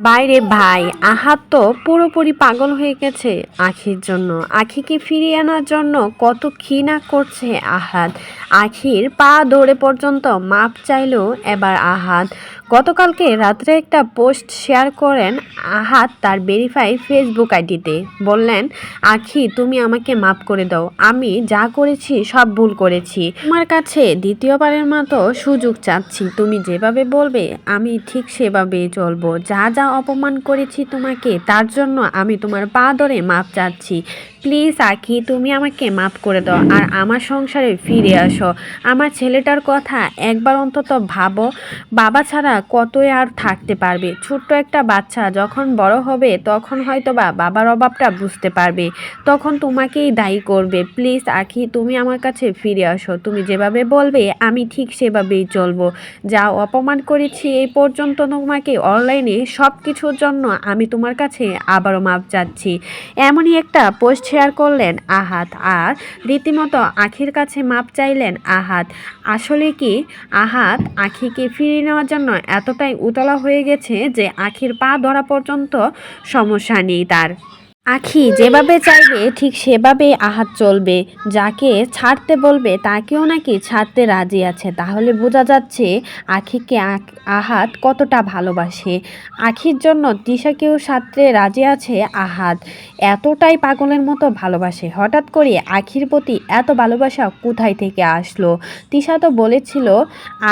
বাইরে ভাই আহাত তো পুরোপুরি পাগল হয়ে গেছে আখির জন্য। আখিকে ফিরিয়ে আনার জন্য কত খিনা করছে আহাত আখির পা ধরে পর্যন্ত মাপ চাইলো এবার আহাত গতকালকে রাত্রে একটা পোস্ট শেয়ার করেন আহাত তার ভেরিফাই ফেসবুক আইডিতে। বললেন, আখি, তুমি আমাকে মাপ করে দাও। আমি যা করেছি সব ভুল করেছি। তোমার কাছে দ্বিতীয়বারের মতো সুযোগ চাচ্ছি। তুমি যেভাবে বলবে, আমি ঠিক সেভাবেই চলবো। যা যা অপমান করেছি তোমাকে, তার জন্য আমি তোমার পা ধরে মাপ চাচ্ছি। প্লিজ আখি, তুমি আমাকে মাপ করে দাও আর আমার সংসারে ফিরে আসো। আমার ছেলেটার কথা একবার অন্তত ভাবো। বাবা ছাড়া কতই আর থাকতে পারবে? ছোট্ট একটা বাচ্চা যখন বড় হবে, তখন হয়তো বা বাবার অভাবটা বুঝতে পারবে। তখন তোমাকেই দায়ী করবে। প্লিজ আখি, তুমি আমার কাছে ফিরে আসো। তুমি যেভাবে বলবে, আমি ঠিক সেভাবেই চলবো। যা অপমান করেছি, এই পর্যন্ত তোমাকে অনলাইনে সব কিছুর জন্য আমি তোমার কাছে আবারও মাপ চাচ্ছি। এমনই একটা পোস্ট শেয়ার করলেন আহাত আর রীতিমতো আখির কাছে মাপ চাইলেন আহাত। আসলে কি আহাত আখিকে ফিরিয়ে নেওয়ার জন্য এতটাই উতলা হয়ে গেছে যে আখির পা ধরা পর্যন্ত সমস্যা নেই তার। আখি যেভাবে চাইবে, ঠিক সেভাবে আহাত চলবে। যাকে ছাড়তে বলবে, তাকেও নাকি ছাড়তে রাজি আছে। তাহলে বোঝা যাচ্ছে আখিকে আহাত কতটা ভালোবাসে। আখির জন্য তিশাকেও সাথে রাজি আছে আহাত। এতটাই পাগলের মতো ভালোবাসে। হঠাৎ করে আখির প্রতি এত ভালোবাসা কোথায় থেকে আসলো? তিশা তো বলেছিল,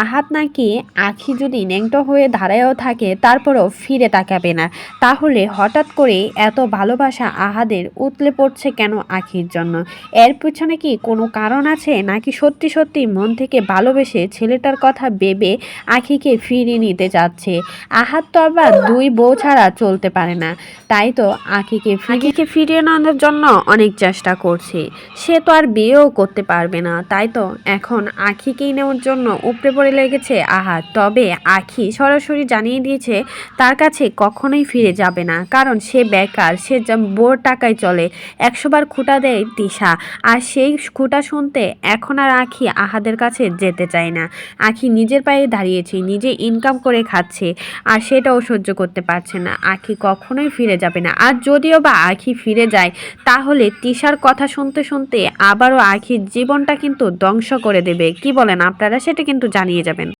আহাত নাকি আখি যদি ন্যাংটো হয়ে দাঁড়ায়ও থাকে, তারপরেও ফিরে তাকাবে না। তাহলে হঠাৎ করে এত ভালোবাসা আহাদের উতলে পড়ছে কেন আখির জন্য? এর পিছনে কি কোনো কারণ আছে? নাকি সত্যি সত্যি মন থেকে ভালোবেসে ছেলেটার কথা ভেবে আখিকে ফিরিয়ে নিতে চাচ্ছে? আহাত তো আবার দুই বউ ছাড়া চলতে পারে না। তাই তো আখিকে আখিকে ফিরিয়ে আনার জন্য অনেক চেষ্টা করছে। সে তো আর বিয়েও করতে পারবে না। তাই তো এখন আখিকেই নেওয়ার জন্য উপড়ে পড়ে লেগেছে আহাত তবে আখি সরাসরি জানিয়ে দিয়েছে, তার কাছে কখনোই ফিরে যাবে না। কারণ সে বেকার, সে বোর টাকায় চলে। একশোবার খুঁটা দেয় তিশা। আর সেই খুঁটা শুনতে এখন আর আখি আহাদের কাছে যেতে চায় না। আখি নিজের পায়ে দাঁড়িয়েছে, নিজে ইনকাম করে খাচ্ছে, আর সেটাও সহ্য করতে পারছে না। আখি কখনোই ফিরে যাবে না। আর যদিও বা আখি ফিরে যায়, তাহলে তিশার কথা শুনতে শুনতে আবারও আখির জীবনটা কিন্তু ধ্বংস করে দেবে। কি বলেন আপনারা? সেটা কিন্তু জানিয়ে যাবেন।